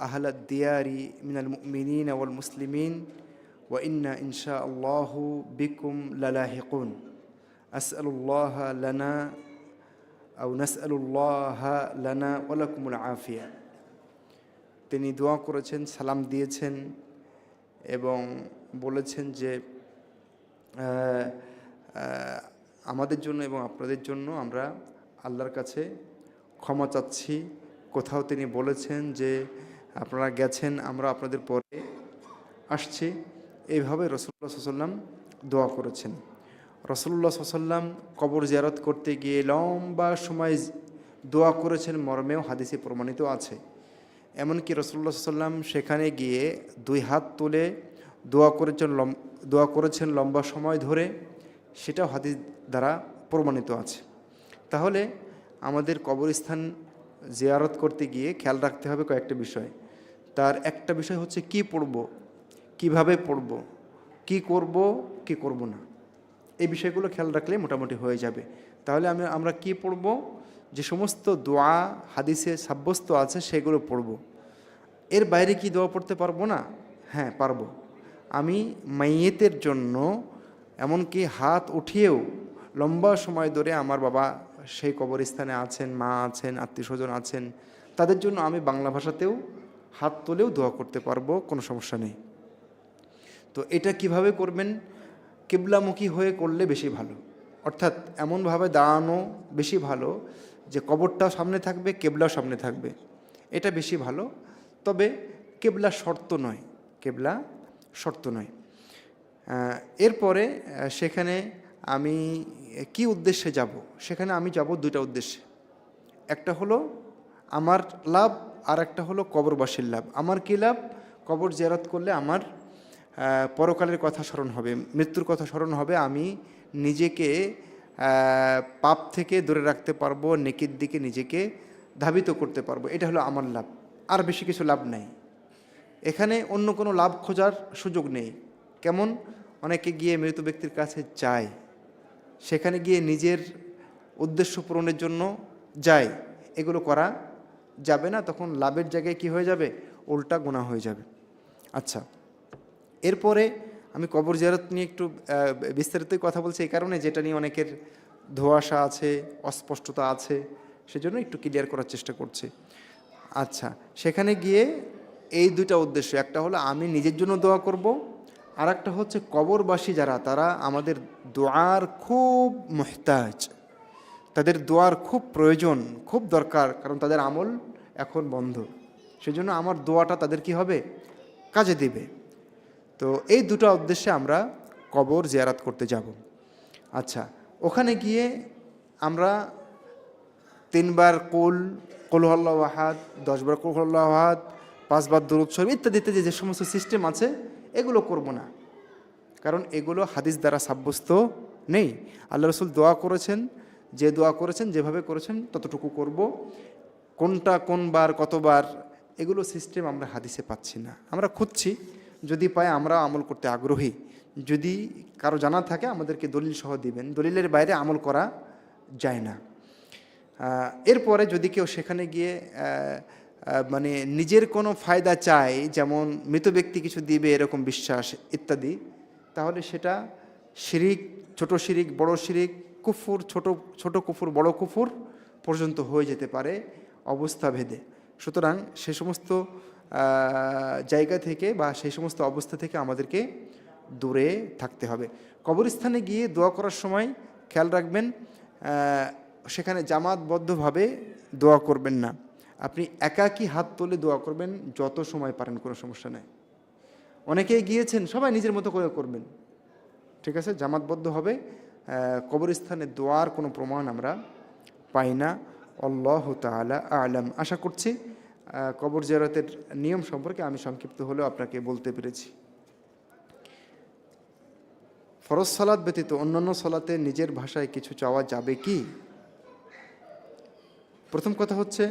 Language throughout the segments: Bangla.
أهل الديار من المؤمنين والمسلمين وإنا إن شاء الله بكم للاحقون أسأل الله لنا أو نسأل الله لنا ولكم العافية তিনি দোয়া করেছেন সালাম দিয়েছেন এবং বলেছেন যে আহ, আহ, আমাদের জন্য এবং আপনাদের জন্য আমরা আল্লাহর কাছে ক্ষমা চাচ্ছি কোথাও তিনি বলেছেন যে আপনারা গেছেন, আমরা আপনাদের পরে আসছি। এইভাবে রসুল্লাহ সাল্লাম দোয়া করেছেন। রসুল্লাহ সাল্লাম কবর জিয়ারত করতে গিয়ে লম্বা সময় দোয়া করেছেন, মর্মেও হাদিসে প্রমাণিত আছে। এমনকি রসুল্লাহ সাল্লাম সেখানে গিয়ে দুই হাত তুলে দোয়া করেছেন দোয়া করেছেন লম্বা সময় ধরে, সেটাও হাদিস দ্বারা প্রমাণিত আছে। তাহলে আমাদের কবরস্থান জিয়ারত করতে গিয়ে খেয়াল রাখতে হবে কয়েকটা বিষয়। তার একটা বিষয় হচ্ছে কি পড়ব, কীভাবে পড়ব, কি করব কি করব না। এই বিষয়গুলো খেয়াল রাখলে মোটামুটি হয়ে যাবে। তাহলে আমি, আমরা কি পড়ব? যে সমস্ত দোয়া, হাদিসে সাব্যস্ত আছে সেগুলো পড়ব। এর বাইরে কি দোয়া পড়তে পারব না? হ্যাঁ পারব। আমি মাইয়েতের জন্য এমনকি হাত উঠিয়েও লম্বা সময় ধরে আমার বাবা সেই কবরস্থানে আছেন, মা আছেন আত্মীয় স্বজন আছেন, তাদের জন্য আমি বাংলা ভাষাতেও হাত তুলেও দোয়া করতে পারব, কোনো সমস্যা নেই। তো এটা কীভাবে করবেন? কিবলামুখী হয়ে করলে বেশি ভালো। অর্থাৎ এমনভাবে দাঁড়ানো বেশি ভালো যে কবরটাও সামনে থাকবে, কেবলাও সামনে থাকবে। এটা বেশি ভালো। তবে কেবলা শর্ত নয়। কেবলা শর্ত নয়। এরপরে সেখানে আমি কি উদ্দেশ্যে যাব? সেখানে আমি যাব দুইটা উদ্দেশ্যে। একটা হলো, আমার লাভ আর একটা হলো কবরবাসীর লাভ। আমার কী লাভ? কবর জেরাত করলে আমার পরকালের কথা স্মরণ হবে, মৃত্যুর কথা স্মরণ হবে। আমি নিজেকে পাপ থেকে দূরে রাখতে পারব, নেকির দিকে নিজেকে ধাবিত করতে পারব। এটা হলো আমার লাভ। আর বেশি কিছু লাভ নাই। এখানে অন্য কোনো লাভ খোঁজার সুযোগ নেই। কেমন? অনেকে গিয়ে মৃত ব্যক্তির কাছে যায়। সেখানে গিয়ে নিজের উদ্দেশ্য পূরণের জন্য যায়। এগুলো করা যাবে না তখন লাভের জায়গায় কি হয়ে যাবে? উল্টা গোনা হয়ে যাবে। আচ্ছা এরপরে আমি কবর জিয়ারত নিয়ে একটু আহ, বিস্তারিতই কথা বলছি এই কারণে যেটা নিয়ে অনেকের ধোয়াশা আছে অস্পষ্টতা আছে সেজন্য একটু ক্লিয়ার করার চেষ্টা করছি। আচ্ছা সেখানে গিয়ে এই দুইটা উদ্দেশ্য একটা হলো আমি নিজের জন্য দোয়া করব আর একটা হচ্ছে কবরবাসী যারা তারা আমাদের দোয়ার খুব মোহতাজ। তাদের দোয়ার খুব প্রয়োজন খুব দরকার কারণ তাদের আমল এখন বন্ধ। সেজন্য আমার দোয়াটা তাদের কি হবে? কাজে দিবে। তো এই দুটো উদ্দেশ্যে আমরা কবর জিয়ারাত করতে যাব। আচ্ছা ওখানে গিয়ে আমরা তিনবার কুল কুলহল্লা ওয়াহাদ দশবার কুলহল্লা ওয়াহাদ পাঁচবার শরীফ ইত্যাদি ইত্যাদি যে সমস্ত সিস্টেম আছে, এগুলো করব না। কারণ এগুলো হাদিস দ্বারা সাব্যস্ত নেই। আল্লাহ রসুল দোয়া করেছেন, যে দোয়া করেছেন, যেভাবে করেছেন, ততটুকু করব। কোনটা কোনবার কতবার এগুলো সিস্টেম আমরা হাদিসে পাচ্ছি না। আমরা খুঁজছি, যদি পাই আমরা আমল করতে আগ্রহী। যদি কারও জানা থাকে, আমাদেরকে দলিল সহ দিবেন। দলিলের বাইরে আমল করা যায় না। এরপরে যদি কেউ সেখানে গিয়ে মানে নিজের কোনো ফায়দা চায়, যেমন মৃত ব্যক্তি কিছু দিবে, এরকম বিশ্বাস, ইত্যাদি, তাহলে সেটা শিরিক, ছোট শিরিক, বড় শিরিক, কুফুর, ছোট ছোট কুফুর, বড় কুফুর পর্যন্ত হয়ে যেতে পারে। অবস্থা ভেদে। সুতরাং সে সমস্ত জায়গা থেকে বা সেই সমস্ত অবস্থা থেকে আমাদেরকে দূরে থাকতে হবে। কবরস্থানে গিয়ে দোয়া করার সময় খেয়াল রাখবেন সেখানে জামাতবদ্ধভাবে দোয়া করবেন না। আপনি একাকী হাত তুলে দোয়া করবেন, যত সময় পারেন, কোনো সমস্যা নেই। অনেকেই গিয়েছেন, সবাই নিজের মতো করে করবেন। ঠিক আছে? জামাতবদ্ধ হবে কবরস্থানে দোয়ার কোনো প্রমাণ আমরা পাই না। আল্লাহ তালা আলাম। আশা করছি কবর জিয়ারতের নিয়ম সম্পর্কে আমি সংক্ষিপ্ত হলেও আপনাকে বলতে পেরেছি। ফরজ সালাদ ব্যতীত অন্যান্য সালাতে নিজের ভাষায় কিছু চাওয়া যাবে কি? প্রথম কথা হচ্ছে,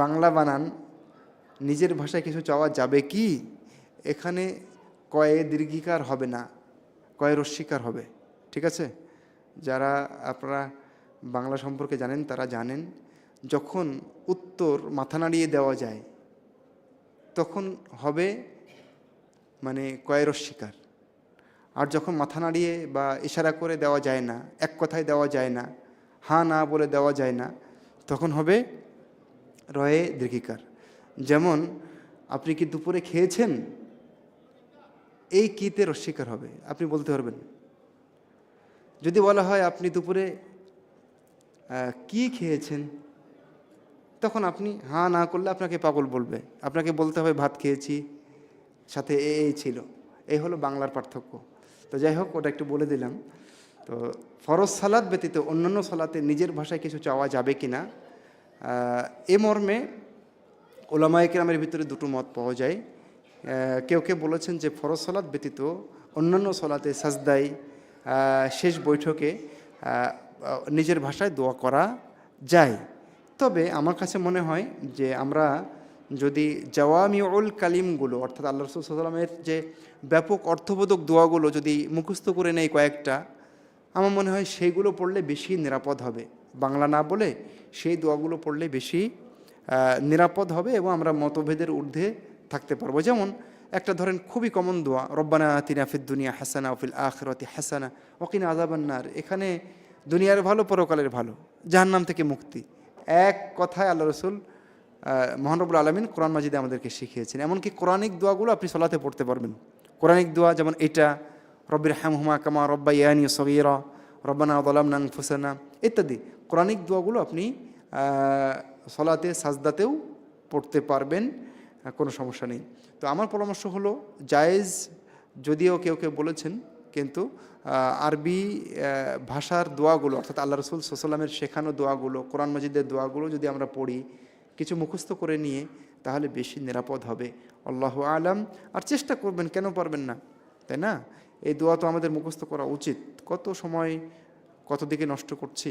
বাংলা বানান, নিজের ভাষায় কিছু চাওয়া যাবে কি? এখানে কয়ে দীর্ঘিকার হবে না, কয়ে রস্বীকার হবে। ঠিক আছে? যারা, আপনারা বাংলা সম্পর্কে জানেন, তারা জানেন, যখন উত্তর মাথা নাড়িয়ে দেওয়া যায়, তখন হবে মানে কয়েরস শিকার। আর যখন মাথা নাড়িয়ে বা ইশারা করে দেওয়া যায় না, এক কথায় দেওয়া যায় না হ্যাঁ না বলে দেওয়া যায় না, তখন হবে রয়ে দীর্ঘিকার। যেমন, আপনি কি দুপুরে খেয়েছেন? এই কীতে রস্বীকার হবে, আপনি বলতে পারবেন। যদি বলা হয় আপনি দুপুরে কি খেয়েছেন? তখন আপনি হ্যাঁ না করলে আপনাকে পাগল বলবে। আপনাকে বলতে হবে, ভাত খেয়েছি, সাথে এ, এই ছিল। এই হলো বাংলার পার্থক্য। তো যাই হোক, ওটা একটু বলে দিলাম। তো ফরজ সালাদ ব্যতীত অন্যান্য সালাতে নিজের ভাষায় কিছু চাওয়া যাবে কি না এ মর্মে ওলামায়ে কেরামের ভিতরে দুটো মত পাওয়া যায়। কেউ কেউ বলেছেন যে ফরজ সালাদ ব্যতীত অন্যান্য সলাতে সাজদাই শেষ বৈঠকে নিজের ভাষায় দোয়া করা যায়। তবে আমার কাছে মনে হয় যে আমরা যদি জওয়ামিউল কালিমগুলো, অর্থাৎ আল্লাহ রসুল সাল্লামের যে ব্যাপক অর্থবোধক দোয়াগুলো যদি মুখস্থ করে নেই কয়েকটা, আমার মনে হয় সেইগুলো পড়লে বেশি নিরাপদ হবে। বাংলা না বলে সেই দোয়াগুলো পড়লে বেশি নিরাপদ হবে এবং আমরা মতভেদের ঊর্ধ্বে থাকতে পারব। যেমন একটা ধরেন খুবই কমন দোয়া, রব্বানা আতিনা ফিদ দুনিয়া হাসানা ওফিল আখরতি হাসানা ওকিনা আজাবান্নার এখানে দুনিয়ার ভালো, পরকালের ভালো, জাহান্নাম থেকে মুক্তি। এক কথায় আল্লাহ রসুল মহানবুল আলমিন কোরআন মাজিদে আমাদেরকে শিখিয়েছেন। এমনকি কোরআনিক দোয়াগুলো আপনি সলাতে পড়তে পারবেন। কোরআনিক দোয়া যেমন এটা রব্বির হাম হুমা কামা রব্বা ইয়ানি সগিরা, রব্বানা দলাম নাং ফুসানা ইত্যাদি। কোরআনিক দোয়াগুলো আপনি সলাতে, সাজদাতেও পড়তে পারবেন, কোনো সমস্যা নেই। তো আমার পরামর্শ হলো, জায়েজ, যদিও কেউ কেউ বলেছেন কিন্তু আরবি ভাষার দোয়াগুলো অর্থাৎ আল্লাহ রসুল সোসালামের শেখানো দোয়াগুলো কোরআন মজিদের দোয়াগুলো যদি আমরা পড়ি কিছু মুখস্থ করে নিয়ে তাহলে বেশি নিরাপদ হবে আল্লাহ আলাম আর চেষ্টা করবেন কেন পারবেন না তাই না এই দোয়া তো আমাদের মুখস্থ করা উচিত কত সময় কত দিকে নষ্ট করছি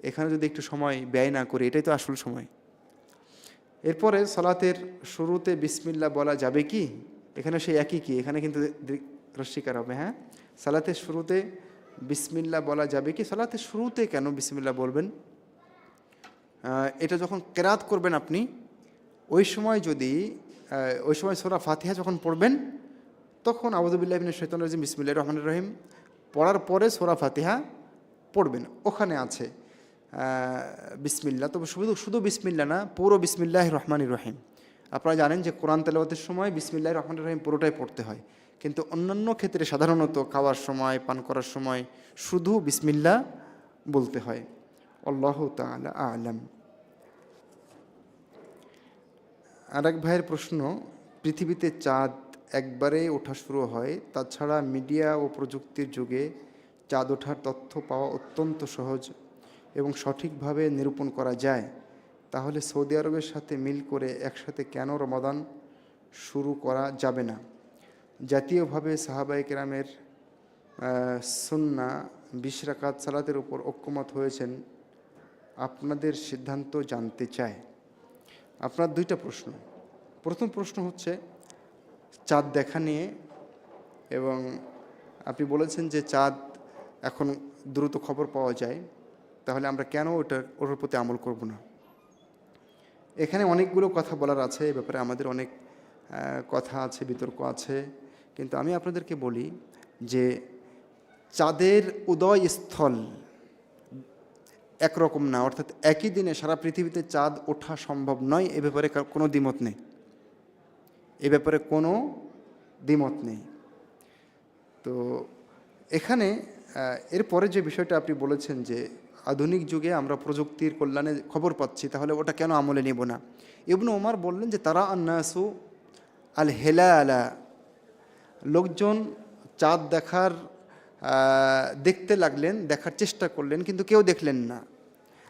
এখানে যদি একটু সময় ব্যয় না করি এটাই তো আসল সময় এরপরে সলাতের শুরুতে বিসমিল্লা বলা যাবে কি এখানে সেই একই কি এখানে কিন্তু রস্বীকার হবে হ্যাঁ সালাতের শুরুতে বিসমিল্লা বলা যাবে কি? সালাতের শুরুতে কেন বিসমিল্লা বলবেন? এটা যখন কেরাত করবেন আপনি, ওই সময় যদি ওই সময় সোরা ফাতিহা যখন পড়বেন, তখন আবুদুবিল্লাহিন শৈতন রাজিম বিসমিল্লা রহমান রহিম, পড়ার পরে সোরা ফাতিহা পড়বেন। ওখানে আছে বিসমিল্লা। তবে শুধু শুধু বিসমিল্লা না, পুরো বিসমিল্লাহ রহমান রহিম। আপনারা জানেন যে কোরআন তেলাওয়াতের সময় বিসমিল্লাহ রহমান রহিম পুরোটাই পড়তে হয়। কিন্তু অন্যান্য ক্ষেত্রে সাধারণত খাওয়ার সময়, পান করার সময় শুধু বিসমিল্লা বলতে হয়। আল্লাহ তাআলা আলাম। আর এক ভাইয়ের প্রশ্ন, পৃথিবীতে চাঁদ একবারে ওঠা শুরু হয়, তাছাড়া মিডিয়া ও প্রযুক্তির যুগে চাঁদ ওঠার তথ্য পাওয়া অত্যন্ত সহজ এবং সঠিকভাবে নিরূপণ করা যায়। তাহলে সৌদি আরবের সাথে মিল করে একসাথে কেন রমাদান শুরু করা যাবে না? জাতীয়ভাবে সাহাবাই কেরামের সুন্না বিশ রাকাত সালাতের উপর ঐক্যমত হয়েছেন, আপনাদের সিদ্ধান্ত জানতে চায় আপনার দুইটা প্রশ্ন। প্রথম প্রশ্ন হচ্ছে, চাঁদ দেখা নিয়ে এবং আপনি বলেছেন যে চাঁদ এখন দ্রুত খবর পাওয়া যায়, তাহলে আমরা কেন ওটার ওটার প্রতি আমল করব না? এখানে অনেকগুলো কথা বলার আছে, এ ব্যাপারে আমাদের অনেক কথা আছে, বিতর্ক আছে। কিন্তু আমি আপনাদেরকে বলি যে চাঁদের উদয়স্থল একরকম না, অর্থাৎ একই দিনে সারা পৃথিবীতে চাঁদ ওঠা সম্ভব নয়, এ ব্যাপারে কোনো দ্বিমত নেই। এ ব্যাপারে কোনো দ্বিমত নেই। তো এখানে এরপরে যে বিষয়টা আপনি বলেছেন যে আধুনিক যুগে আমরা প্রযুক্তির কল্যাণে খবর পাচ্ছি, তাহলে ওটা কেন আমলে নেব না? ইবনু ওমার বললেন যে, তারা আন্নাসু আল হেলা আলা লোকজন চাঁদ দেখার দেখতে লাগলেন, দেখার চেষ্টা করলেন, কিন্তু কেউ দেখলেন না।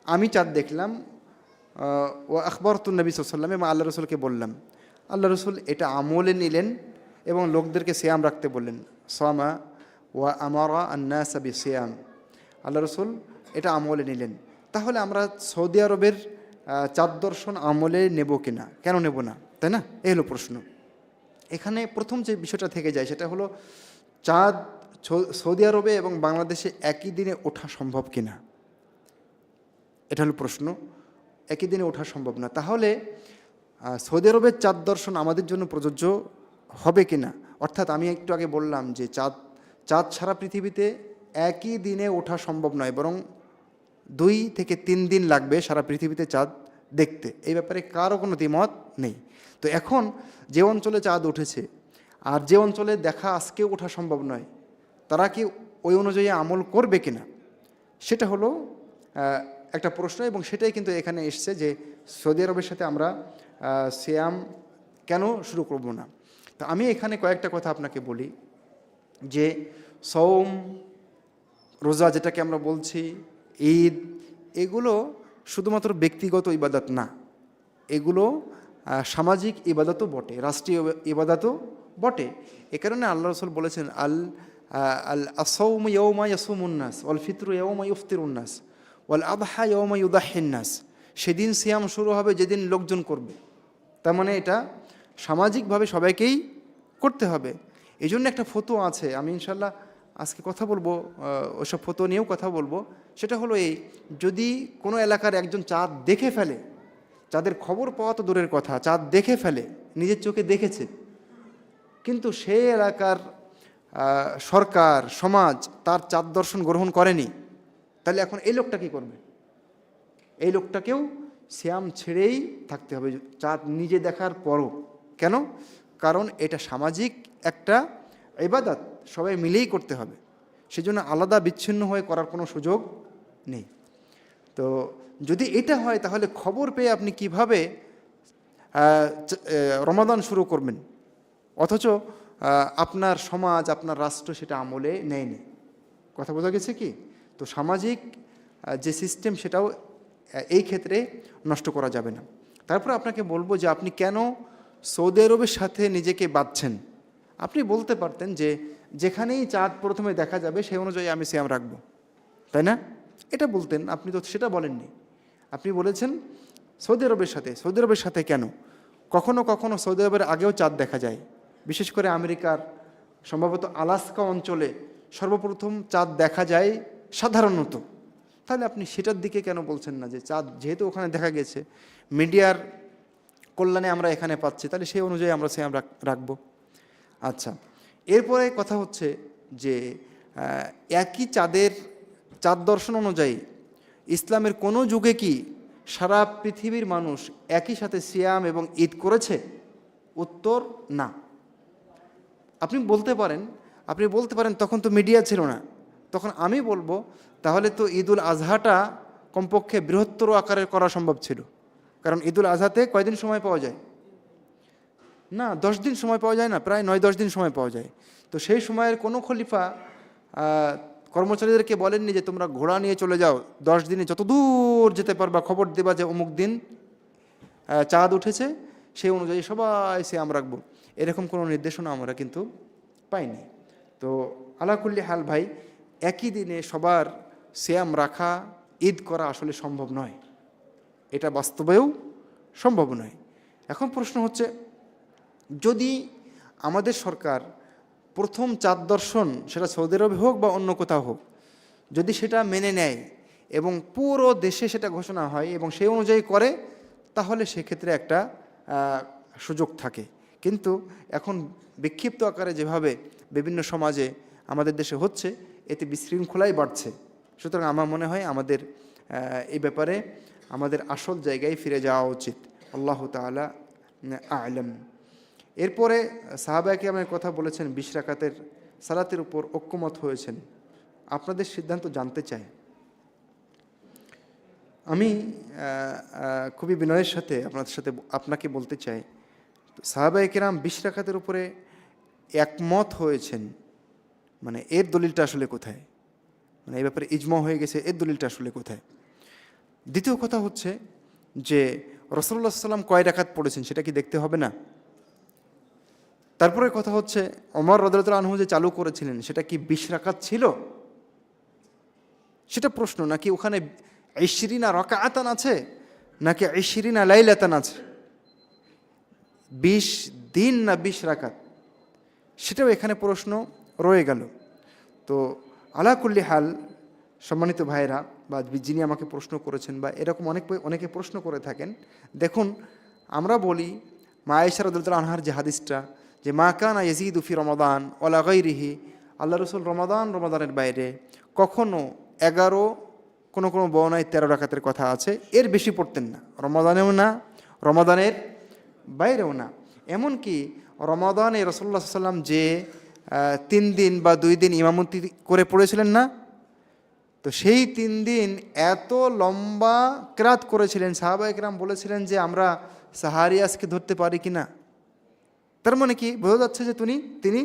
আমি চাঁদ দেখলাম ও আখবরতুল নবী সাল্লাম, এবং আল্লাহ রসুলকে বললাম। আল্লাহ রসুল এটা আমলে নিলেন এবং লোকদেরকে সিয়াম রাখতে বললেন। সামা ওয়া আমারা আন্নাসাবি সিয়াম আল্লাহ রসুল এটা আমলে নিলেন। তাহলে আমরা সৌদি আরবের চাঁদ দর্শন আমলে নেব কিনা? কেন নেব না? তাই না? এই হলো প্রশ্ন। এখানে প্রথম যে বিষয়টা থেকে যায় সেটা হলো চাঁদ সৌদি আরবে এবং বাংলাদেশে একই দিনে ওঠা সম্ভব কিনা? এটা হলো প্রশ্ন। একই দিনে ওঠা সম্ভব না। তাহলে সৌদি আরবের চাঁদ দর্শন আমাদের জন্য প্রযোজ্য হবে কি না অর্থাৎ আমি একটু আগে বললাম যে চাঁদ চাঁদ সারা পৃথিবীতে একই দিনে ওঠা সম্ভব নয়, বরং দুই থেকে তিন দিন লাগবে সারা পৃথিবীতে চাঁদ দেখতে। এই ব্যাপারে কারও কোনো দ্বিমত নেই। তো এখন যে অঞ্চলে চাঁদ উঠেছে আর যে অঞ্চলে দেখা আজকে ওঠা সম্ভব নয়, তারা কি ওই অনুযায়ী আমল করবে কিনা? সেটা হলো একটা প্রশ্ন এবং সেটাই কিন্তু এখানে এসছে যে সৌদি আরবের সাথে আমরা সিয়াম কেন শুরু করব না? তো আমি এখানে কয়েকটা কথা আপনাকে বলি যে সৌম রোজা যেটাকে আমরা বলছি, ঈদ, এগুলো শুধুমাত্র ব্যক্তিগত ইবাদত না, এগুলো সামাজিক ইবাদতও বটে, রাষ্ট্রীয় ইবাদতও বটে। এ কারণে আল্লাহ রসুল বলেছেন, আল আল আসৌম ইয়ৌমা ইয়াসুমুন্নাস ওয়াল ফিত্র ইয়ৌমা ইফতিরুন্নাস ওয়াল আবহা ইয়ৌমা ইউদাহিন্নাস সেদিন সিয়াম শুরু হবে যেদিন লোকজন করবে। তার মানে এটা সামাজিকভাবে সবাইকেই করতে হবে। এই জন্য একটা ফটো আছে, আমি ইনশাল্লাহ আজকে কথা বলব ওসব ফটো নিয়েও কথা বলব। সেটা হলো এই, যদি কোনো এলাকার একজন চাঁদ দেখে ফেলে চাঁদের খবর পাওয়া তো দূরের কথা চাঁদ দেখে ফেলে, নিজের চোখে দেখেছে। কিন্তু সেই এলাকার সরকার, সমাজ তার চাঁদ দর্শন গ্রহণ করেনি। তাহলে এখন এই লোকটা কী করবে? এই লোকটাকেও শ্যাম ছেড়েই থাকতে হবে। চাঁদ নিজে দেখার পরও। কেন? কারণ এটা সামাজিক একটা ইবাদত। সবাই মিলেই করতে হবে। সেজন্য আলাদা বিচ্ছিন্ন হয়ে করার কোনো সুযোগ নেই। তো যদি এটা হয়, তাহলে খবর পেয়ে আপনি কীভাবে রমাদান শুরু করবেন? অথচ আপনার সমাজ, আপনার রাষ্ট্র সেটা আমলে নেয়নি। কথা বোঝা গেছে কি? তো সামাজিক যে সিস্টেম সেটাও এই ক্ষেত্রে নষ্ট করা যাবে না। তারপর আপনাকে বলব যে আপনি কেন সৌদি আরবের সাথে নিজেকে বাঁধছেন? আপনি বলতে পারতেন যে, যেখানেই চাঁদ প্রথমে দেখা যাবে, সেই অনুযায়ী আমি সিয়াম রাখব। তাই না? এটা বলতেন, আপনি তো সেটা বলেননি। আপনি বলেছেন সৌদি আরবের সাথে, সৌদি আরবের সাথে কেন? কখনো কখনো সৌদি আরবের আগেও চাঁদ দেখা যায়। বিশেষ করে আমেরিকার সম্ভবত আলাস্কা অঞ্চলে সর্বপ্রথম চাঁদ দেখা যায় সাধারণত। তাহলে আপনি সেটার দিকে কেন বলছেন না যে চাঁদ যেহেতু ওখানে দেখা গেছে, মিডিয়ার কল্যাণে আমরা এখানে পাচ্ছি, তাহলে সেই অনুযায়ী আমরা সে আমরা রাখব। আচ্ছা এরপরে কথা হচ্ছে যে একই চাঁদের, চাঁদ দর্শন অনুযায়ী ইসলামের কোনো যুগে কি সারা পৃথিবীর মানুষ একই সাথে সিয়াম এবং ঈদ করেছে? উত্তর, না। আপনি বলতে পারেন, আপনি বলতে পারেন তখন তো মিডিয়া ছিল না। তখন আমি বলব, তাহলে তো ঈদুল আজহাটা কমপক্ষে বৃহত্তর আকারে করা সম্ভব ছিল। কারণ ঈদুল আজহাতে কয়দিন সময় পাওয়া যায়? না, দশ দিন সময় পাওয়া যায় না, প্রায় নয় দশ দিন সময় পাওয়া যায়। তো সেই সময়ের কোনো খলিফা কর্মচারীদেরকে বলেননি যে তোমরা ঘোড়া নিয়ে চলে যাও, দশ দিনে যত দূর যেতে পারবা, খবর দেবা যে অমুক দিন চাঁদ উঠেছে, সেই অনুযায়ী সবাই সে আমরা রাখব। এরকম কোনো নির্দেশনা আমরা কিন্তু পাইনি। তো আলাকুল্লি হাল ভাই, একই দিনে সবার শ্যাম রাখা, ঈদ করা আসলে সম্ভব নয়। এটা বাস্তবেও সম্ভব নয়। এখন প্রশ্ন হচ্ছে, যদি আমাদের সরকার প্রথম চাঁদ দর্শন সেটা সৌদি আরবে হোক বা অন্য কোথাও হোক, যদি সেটা মেনে নেয় এবং পুরো দেশে সেটা ঘোষণা হয় এবং সেই অনুযায়ী করে, তাহলে সেক্ষেত্রে একটা সুযোগ থাকে। কিন্তু এখন বিক্ষিপ্ত আকারে যেভাবে বিভিন্ন সমাজে আমাদের দেশে হচ্ছে, এতে বিশৃঙ্খলাই বাড়ছে। সুতরাং আমার মনে হয় আমাদের এই ব্যাপারে আমাদের আসল জায়গায় ফিরে যাওয়া উচিত। আল্লাহ তালা আলম। এরপরে সাহাবাকে আমার কথা বলেছেন, বিশ রাকাতের সালাতের উপর ঐক্যমত হয়েছেন। আপনাদের সিদ্ধান্ত জানতে চাই। আমি খুবই বিনয়ের সাথে আপনাদের সাথে আপনাকে বলতে চাই সাহাবাই কেরাম বিশ রাকাতের উপরে একমত হয়েছেন মানে এর দলিলটা আসলে কোথায়? মানে এই ব্যাপারে ইজমা হয়ে গেছে, এর দলিলটা আসলে কোথায়? দ্বিতীয় কথা হচ্ছে যে রসল্লা সাল্লাম কয় রাখাত পড়েছেন সেটা কি দেখতে হবে না? তারপরে কথা হচ্ছে অমর রদরতুল আনহু যে চালু করেছিলেন, সেটা কি বিশ রাকাত ছিল? সেটা প্রশ্ন, নাকি ওখানে ইশরিনা রকাআতান আছে, নাকি ইশরিনা লাইলাতান আছে? বিশ দিন না বিশ রাকাত? সেটাও এখানে প্রশ্ন রয়ে গেল। তো আলাকুল্লি হাল, সম্মানিত ভাইরা বা যিনি আমাকে প্রশ্ন করেছেন, বা এরকম অনেক অনেকে প্রশ্ন করে থাকেন, দেখুন, আমরা বলি মায়েশা রদুল্লাহ আনহার যে হাদিসটা যে মা কানা ইয়াজিদ উফি রমাদান ওলা গৈরিহি আল্লাহ রসুল রমাদান রমাদানের বাইরে কখনো এগারো কোনো কোনো বর্ণায় তেরো রাখাতের কথা আছে, এর বেশি পড়তেন না। রমাদানেও না, রমাদানের বাইরেও না। এমনকি রমাদানে রসল্লা সাল্লাম যে তিন দিন বা দুই দিন ইমামতি করে পড়েছিলেন না, তো সেই তিন দিন এত লম্বা ক্রাত করেছিলেন সাহাবা একরাম বলেছিলেন যে আমরা সাহারিয়াসকে ধরতে পারি কি না তার মানে কি? বোঝা যাচ্ছে যে তিনি তিনি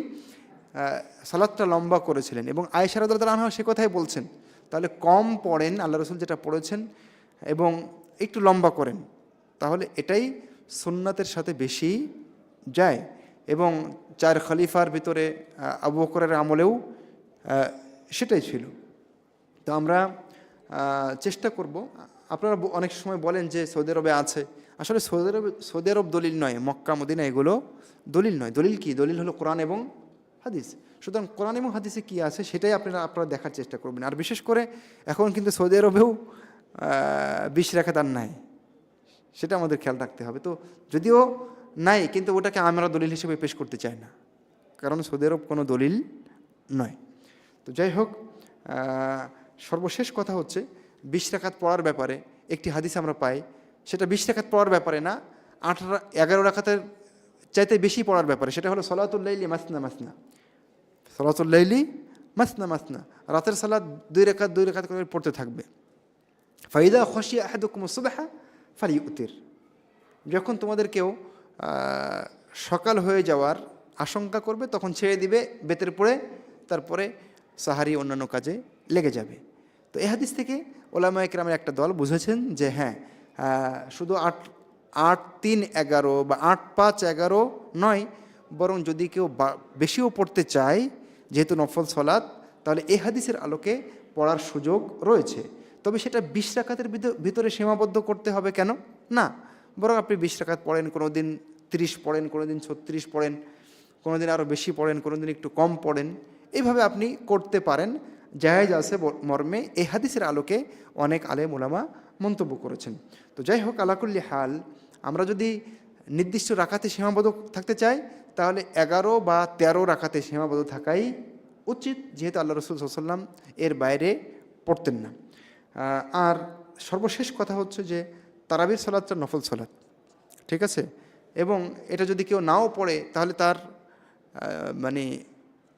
সালাদটা লম্বা করেছিলেন এবং আয়সারদ আনহা সে কথাই বলছেন। তাহলে কম পড়েন আল্লাহ রসুল যেটা পড়েছেন এবং একটু লম্বা করেন। তাহলে এটাই সুন্নাতের সাথে বেশি যায় এবং চার খলিফার ভিতরে আবু বকরের আমলেও সেটাই ছিল। তো আমরা চেষ্টা করব। আপনারা অনেক সময় বলেন যে সৌদি আরবে আছে আসলে সৌদি আরবে, সৌদি আরব দলিল নয়, মক্কা, মদিনা এগুলো দলিল নয়। দলিল কি? দলিল হলো কোরআন এবং হাদিস। সুতরাং কোরআন এবং হাদিসে কি আছে সেটাই আপনারা আপনারা দেখার চেষ্টা করবেন। আর বিশেষ করে এখন কিন্তু সৌদি আরবেও বিশ রেখা তার নাই। সেটা আমাদের খেয়াল রাখতে হবে। তো যদিও নাই, কিন্তু ওটাকে আমরা দলিল হিসেবে পেশ করতে চাই না। কারণ সৌদি আরব কোনো দলিল নয়। তো যাই হোক সর্বশেষ কথা হচ্ছে বিশ রাখাত পড়ার ব্যাপারে একটি হাদিস আমরা পাই সেটা বিশ রাখাত পড়ার ব্যাপারে না, আঠারো, এগারো রাখাতের চাইতে বেশি পড়ার ব্যাপারে। সেটা হলো সলাতুল্লাইলি মাসনা মাসনা। সলাতুল্লাইলি মাসনা মাসনা। রাতের সালাদ দুই রেখাত দুই রেখাত করে পড়তে থাকবে। ফাইদা খসি আহাদুকুম সুবাহা ফালি উতির যখন তোমাদের কেউ সকাল হয়ে যাওয়ার আশঙ্কা করবে, তখন ছেড়ে দিবে, বেতের পড়ে তারপরে সাহারি অন্যান্য কাজে লেগে যাবে। তো এই হাদিস থেকে ওলামা একরামের একটা দল বুঝেছেন যে হ্যাঁ শুধু আট আট, তিন, এগারো বা আট, পাঁচ, এগারো নয়, বরং যদি কেউ বেশিও পড়তে চায়, যেহেতু নফল সলাদ তাহলে এই হাদিসের আলোকে পড়ার সুযোগ রয়েছে। তবে সেটা বিশ রাকাতের ভিতরে সীমাবদ্ধ করতে হবে কেন? না, বরং আপনি বিশ রাকাত পড়েন কোনো দিন তিরিশ পড়েন কোনো দিন ছত্রিশ পড়েন কোনো দিন আরও বেশি পড়েন কোনো দিন একটু কম পড়েন এইভাবে আপনি করতে পারেন। জায়েজ আছে মর্মে এই হাদিসের আলোকে অনেক আলেম ওলামা মন্তব্য করেছেন। তো যাই হোক আলাকুল্লি হাল, আমরা যদি নির্দিষ্ট রাখাতে সীমাবদ্ধ থাকতে চাই, তাহলে এগারো বা তেরো রাখাতে সীমাবদ্ধ থাকাই উচিত, যেহেতু আল্লাহ রসুল সাল্লাম এর বাইরে পড়তেন না। আর সর্বশেষ কথা হচ্ছে যে, তারাবির সলাদটা নফল সলাদ ঠিক আছে? এবং এটা যদি কেউ নাও পড়ে, তাহলে তার মানে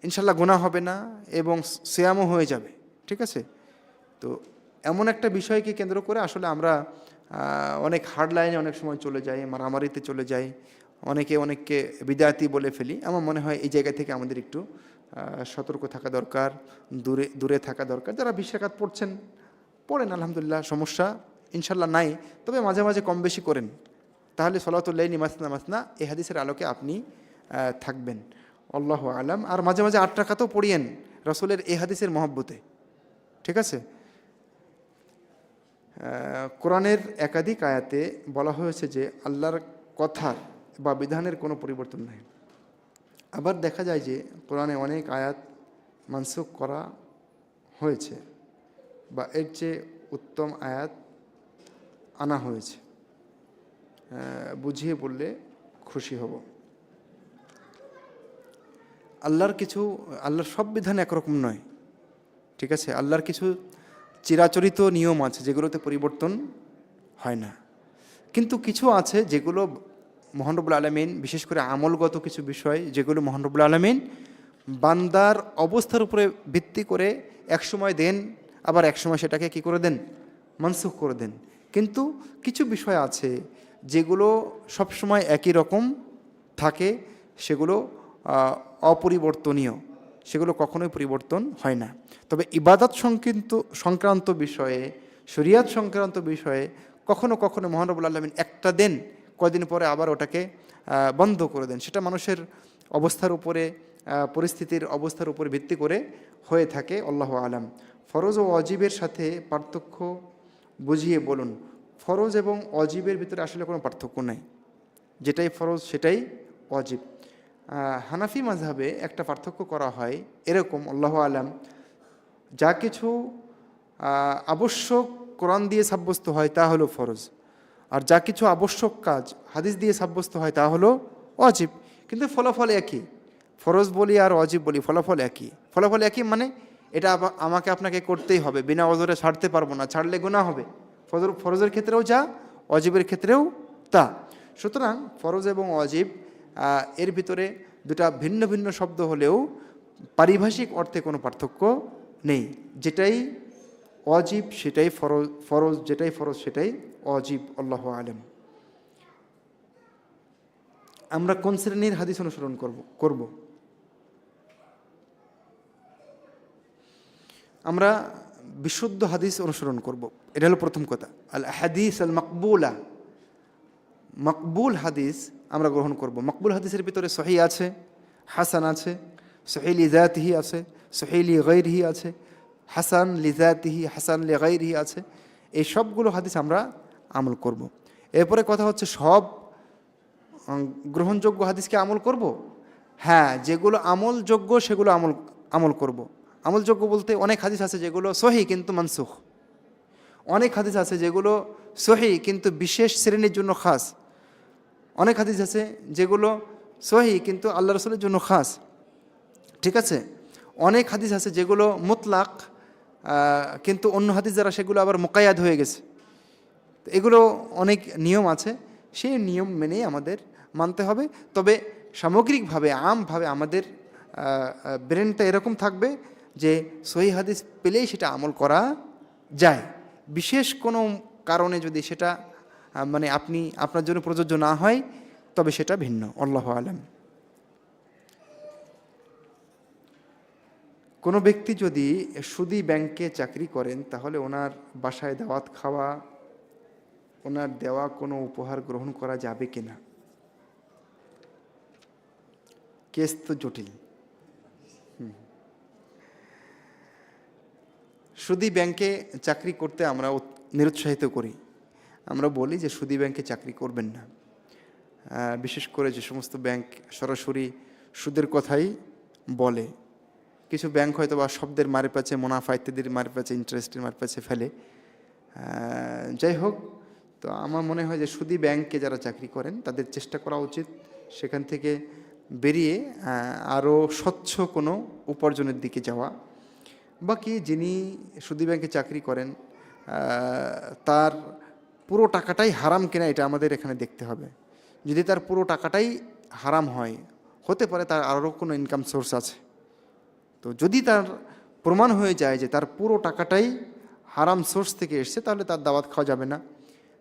ইনশাল্লাহ গোনা হবে না এবং শ্যামও হয়ে যাবে, ঠিক আছে? তো এমন একটা বিষয়কে কেন্দ্র করে আসলে আমরা অনেক হার্ড লাইনে অনেক সময় চলে যাই, মারামারিতে চলে যাই, অনেকে অনেককে বিদ্যার্থী বলে ফেলি। আমার মনে হয় এই জায়গা থেকে আমাদের একটু সতর্ক থাকা দরকার, দূরে দূরে থাকা দরকার। যারা বিশ্বাকাত পড়ছেন, পড়েন, আলহামদুলিল্লাহ, সমস্যা ইনশাল্লাহ নাই। তবে মাঝে মাঝে কম বেশি করেন। তাহলে সলাতুল্লাহ মাসনা মাসনা, এ হাদিসের আলোকে আপনি থাকবেন। আল্লাহ আলাম। আর মাঝে মাঝে আট টাকাতেও পড়িয়েন রসুলের এ হাদিসের মহব্বতে। ঠিক আছে? কোরআনের একাধিক আয়াতে বলা হয়েছে যে আল্লাহর কথার বা বিধানের কোনো পরিবর্তন নাই। আবার দেখা যায় যে কোরআনে অনেক আয়াত মানসুখ করা হয়েছে বা এর চেয়ে উত্তম আয়াত আনা হয়েছে। বুঝিয়ে বললে খুশি হব। আল্লাহর কিছু, আল্লাহর সব বিধান একরকম নয়, ঠিক আছে? আল্লাহর কিছু চিরাচরিত নিয়ম আছে যেগুলোতে পরিবর্তন হয় না। কিন্তু কিছু আছে যেগুলো মহানরবুল আলমিন, বিশেষ করে আমলগত কিছু বিষয় যেগুলো মহানরবুল আলমিন বান্দার অবস্থার উপরে ভিত্তি করে একসময় দেন, আবার একসময় সেটাকে কি করে দেন? মনসুখ করে দেন। কিন্তু কিছু বিষয় আছে যেগুলো সবসময় একই রকম থাকে, সেগুলো অপরিবর্তনীয়। সেগুলো কখনোই পরিবর্তন হয় না। তবে ইবাদত সংক্রান্ত সংক্রান্ত বিষয়ে, শরিয়াত সংক্রান্ত বিষয়ে কখনো কখনো মহানবুল আলমিন একটা দেন কদিন পরে আবার ওটাকে বন্ধ করে দেন। সেটা মানুষের অবস্থার উপরে পরিস্থিতির অবস্থার উপরে ভিত্তি করে হয়ে থাকে, আল্লাহ আলাম। ফরজ ও অজীবের সাথে পার্থক্য বুঝিয়ে বলুন। ফরজ এবং অজীবের ভিতরে আসলে কোনো পার্থক্য নাই। যেটাই ফরজ সেটাই অজীব হানাফি মাঝহাবে একটা পার্থক্য করা হয় এরকম, আল্লাহ আলাম। যা কিছু আবশ্যক কোরআন দিয়ে সাব্যস্ত হয় তা হলো ফরজ। আর যা কিছু আবশ্যক কাজ হাদিস দিয়ে সাব্যস্ত হয় তা হলো অজীব কিন্তু ফলাফল একই। ফরজ বলি আর অজীব বলি ফলাফল একই। ফলাফল একই মানে এটা আমাকে আপনাকে করতেই হবে, বিনা অজরে ছাড়তে পারব না, ছাড়লে গুণা হবে। ফরজের ক্ষেত্রেও যা অজীবের ক্ষেত্রেও তা। সুতরাং ফরজ এবং অজীব এর ভিতরে দুটা ভিন্ন ভিন্ন শব্দ হলেও পারিভাষিক অর্থে কোনো পার্থক্য নেই। যেটাই অজীব, সেটাই ফরজ ফরজ, যেটাই ফরজ, সেটাই অজীব, আল্লাহ আলম। আমরা কোন শ্রেণির হাদিস অনুসরণ করব করব? আমরা বিশুদ্ধ হাদিস অনুসরণ করব। এটা হলো প্রথম কথা। আল হাদিস আল মকবুলা মকবুল হাদিস আমরা গ্রহণ করব। মকবুল হাদিসের ভিতরে সহি আছে, হাসান আছে সহিলি জাতিহি আছে সহিলি গৈরহি আছে, হাসান লিজাতিহি, হাসান লি গৈরহি আছে। এই সবগুলো হাদিস আমরা আমল করব। এরপরে কথা হচ্ছে সব গ্রহণযোগ্য হাদিসকে আমল করব? হ্যাঁ যেগুলো আমলযোগ্য সেগুলো আমল আমল করব। আমলযোগ্য বলতে অনেক হাদিস আছে যেগুলো সহি কিন্তু মানসুখ। অনেক হাদিস আছে যেগুলো সহি কিন্তু বিশেষ শ্রেণির জন্য খাস। অনেক হাদিস আছে যেগুলো সহি, কিন্তু আল্লাহ রসুলের জন্য খাস। ঠিক আছে? অনেক হাদিস আছে যেগুলো মুতলাক কিন্তু অন্য হাদিস যারা সেগুলো আবার মোকায়াদ হয়ে গেছে। এগুলো অনেক নিয়ম আছে, সেই নিয়ম মেনেই আমাদের মানতে হবে। তবে সামগ্রিকভাবে, আমভাবে আমাদের ব্রেনটা এরকম থাকবে যে সহি হাদিস পেলেই সেটা আমল করা যায়। বিশেষ কোনো কারণে যদি সেটা মানে আপনি, আপনার জন্য প্রযোজ্য না হয়, তবে সেটা ভিন্ন। আল্লাহ আলম। কোনো ব্যক্তি যদি সুদি ব্যাংকে চাকরি করেন, তাহলে ওনার বাসায় দাওয়াত খাওয়া, ওনার দেওয়া কোনো উপহার গ্রহণ করা যাবে কি না কেস তো জটিল। সুদি ব্যাংকে চাকরি করতে আমরা নিরুৎসাহিত করি। আমরা বলি যে সুদি ব্যাংকে চাকরি করবেন না। বিশেষ করে যে সমস্ত ব্যাংক সরাসরি সুদের কথাই বলে। কিছু ব্যাংক হয়তো বা শব্দের মারে পাচ্ছে মুনাফা ইত্যাদির মারে পাচ্ছে ইন্টারেস্টের মারে পাচ্ছে ফেলে যাই হোক, তো আমার মনে হয় যে সুদি ব্যাংকে যারা চাকরি করেন, তাদের চেষ্টা করা উচিত সেখান থেকে বেরিয়ে আরও স্বচ্ছ কোনো উপার্জনের দিকে যাওয়া। বাকি যিনি সুদি ব্যাংকে চাকরি করেন তার পুরো টাকাটাই হারাম কিনা এটা আমাদের এখানে দেখতে হবে। যদি তার পুরো টাকাটাই হারাম হয়, হতে পারে তার আরও কোনো ইনকাম সোর্স আছে। তো যদি তার প্রমাণ হয়ে যায় যে তার পুরো টাকাটাই হারাম সোর্স থেকে এসছে, তাহলে তার দাওয়াত খাওয়া যাবে না,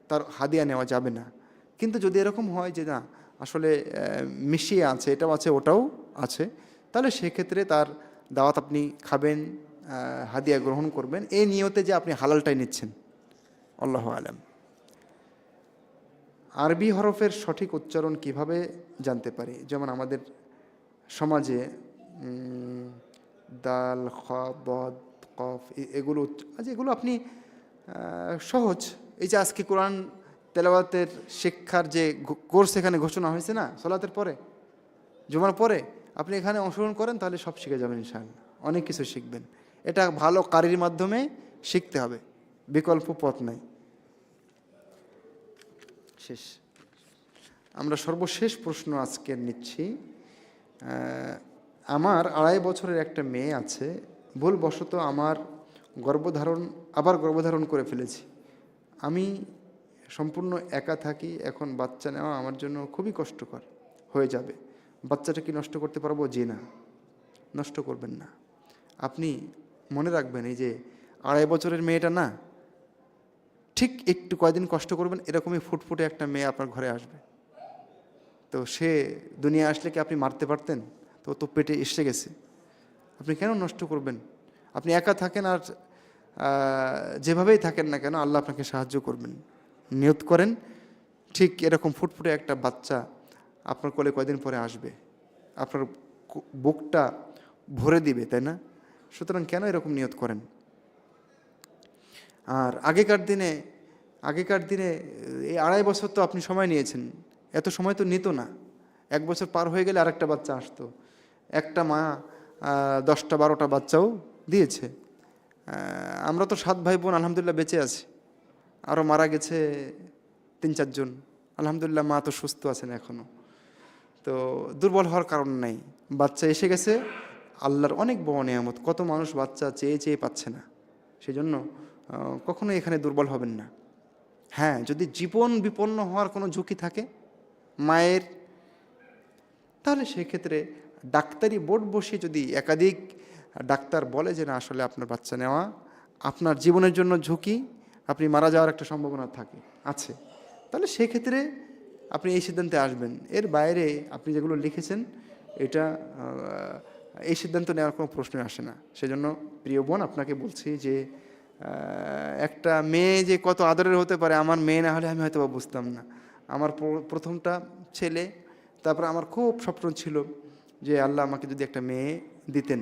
তার হাদিয়া নেওয়া যাবে না। কিন্তু যদি এরকম হয় যে না, আসলে মিশিয়ে আছে, এটাও আছে, ওটাও আছে, তাহলে সেক্ষেত্রে তার দাওয়াত আপনি খাবেন হাদিয়া গ্রহণ করবেন। এই নিয়তে যে আপনি হালালটাই নিচ্ছেন। আল্লাহ আলম। আরবি হরফের সঠিক উচ্চারণ কীভাবে জানতে পারি? যেমন আমাদের সমাজে দাল, খ, বদ, কফ এগুলো উচ্চ- আচ্ছা এগুলো আপনি সহজ। এই যে আজকে কোরআন তেলাওয়াতের শিক্ষার যে কোর্স এখানে ঘোষণা হয়েছে না, সলাতের পরে, জুমার পরে, আপনি এখানে অংশগ্রহণ করেন, তাহলে সব শিখে যাবেন ইনশাআল্লাহ। অনেক কিছু শিখবেন। এটা ভালো কারির মাধ্যমে শিখতে হবে। বিকল্প পথ নাই। শেষ। আমরা সর্বশেষ প্রশ্ন আজকে নিচ্ছি আমার আড়াই বছরের একটা মেয়ে আছে, ভুলবশত আমার গর্ভধারণ, আবার গর্ভধারণ করে ফেলেছি। আমি সম্পূর্ণ একা থাকি, এখন বাচ্চা নেওয়া আমার জন্য খুবই কষ্টকর হয়ে যাবে। বাচ্চাটা কি নষ্ট করতে পারব? যে না, নষ্ট করবেন না। আপনি মনে রাখবেন এই যে আড়াই বছরের মেয়েটা না ঠিক একটু কয়দিন কষ্ট করবেন, এরকমই ফুটফুটে একটা মেয়ে আপনার ঘরে আসবে। তো সে দুনিয়া আসলে কি আপনি মারতে পারতেন? তো তো পেটে এসে গেছে। আপনি কেন নষ্ট করবেন? আপনি একা থাকেন আর যেভাবেই থাকেন না কেন আল্লাহ আপনাকে সাহায্য করবেন। নিয়ত করেন, ঠিক এরকম ফুটফুটে একটা বাচ্চা আপনার কোলে কয়দিন পরে আসবে? আপনার বুকটা ভরে দিবে, তাই না? সুতরাং কেন এরকম নিয়ত করেন? আর আগেকার দিনে আগেকার দিনে এই আড়াই বছর তো আপনি সময় নিয়েছেন। এত সময় তো নিত না। এক বছর পার হয়ে গেলে আরেকটা বাচ্চা আসতো। একটা মা দশটা, বারোটা বাচ্চাও দিয়েছে। আমরা তো সাত ভাই বোন আলহামদুলিল্লাহ বেঁচে আছি। আরও মারা গেছে তিন চারজন আলহামদুলিল্লাহ মা তো সুস্থ আছেন এখনও তো দুর্বল হওয়ার কারণ নাই। বাচ্চা এসে গেছে, আল্লাহর অনেক বড় নিয়ামত। কত মানুষ বাচ্চা চেয়ে চেয়ে পাচ্ছে না। সেই জন্য কখনো এখানে দুর্বল হবেন না। হ্যাঁ যদি জীবন বিপন্ন হওয়ার কোনো ঝুঁকি থাকে মায়ের, তাহলে সেক্ষেত্রে ডাক্তারি বোর্ড বসে যদি একাধিক ডাক্তার বলে যে না, আসলে আপনার বাচ্চা নেওয়া আপনার জীবনের জন্য ঝুঁকি, আপনি মারা যাওয়ার একটা সম্ভাবনা থাকে, আছে, তাহলে সেক্ষেত্রে আপনি এই সিদ্ধান্তে আসবেন। এর বাইরে আপনি যেগুলো লিখেছেন, এটা এই সিদ্ধান্ত নেওয়ার কোনো প্রশ্নই আসে না। সেজন্য প্রিয় বোন, আপনাকে বলছি যে একটা মেয়ে যে কত আদরের হতে পারে, আমার মেয়ে না হলে আমি হয়তো বুঝতাম না। আমার প্রথমটা ছেলে, তারপর আমার খুব স্বপ্ন ছিল যে আল্লাহ আমাকে যদি একটা মেয়ে দিতেন।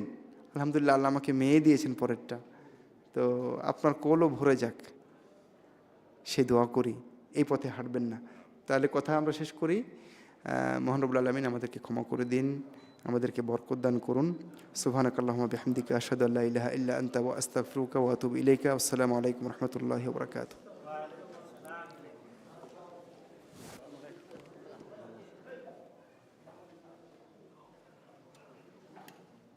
আলহামদুলিল্লাহ আল্লাহ আমাকে মেয়ে দিয়েছেন পরেরটা। তো আপনার কোলও ভরে যাক। সে দোয়া করি, এই পথে হাঁটবেন না। তাহলে কথা আমরা শেষ করি। মহানবুল আলমিন আমাদেরকে ক্ষমা করে দিন। আমাদেরকে বরকত দান করুন সুবহানাকাল্লাহ বিহামদিকা আশহাদু আল্লা ইলাহা ইল্লা আনতা ওয়া আস্তাগফিরুকা ওয়া আতুবু ইলাইকা আসসালামু আলাইকুম রহমতুল্লাহি ওয়া বারাকাতুহু